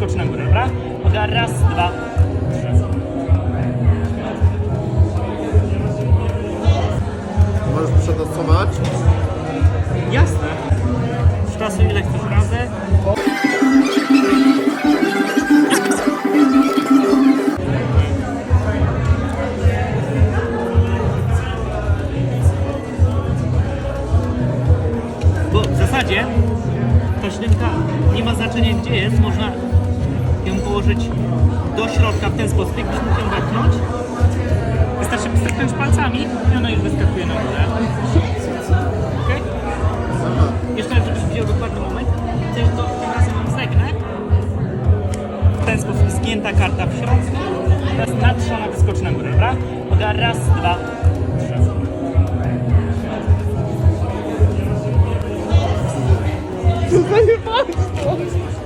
wyskocz na górę, dobra? Uwaga, raz, dwa, trzy. Możesz przetestować? Jasne. Czasu ile chcesz razy? Bo w zasadzie ta ślimka nie ma znaczenia gdzie jest, można ją położyć do środka w ten sposób, jakbyś mógł ją wepchnąć. Wystarczy wstrzyknąć palcami i ona już wyskakuje na górę. Aha. Jeszcze raz, żebyś widział dokładny moment. Też to tym razem mam zegnę. W ten sposób zgięta karta w środku. Teraz natrzona wyskocz na górę, dobra? Raz, dwa, trzy. Zajebałeś to!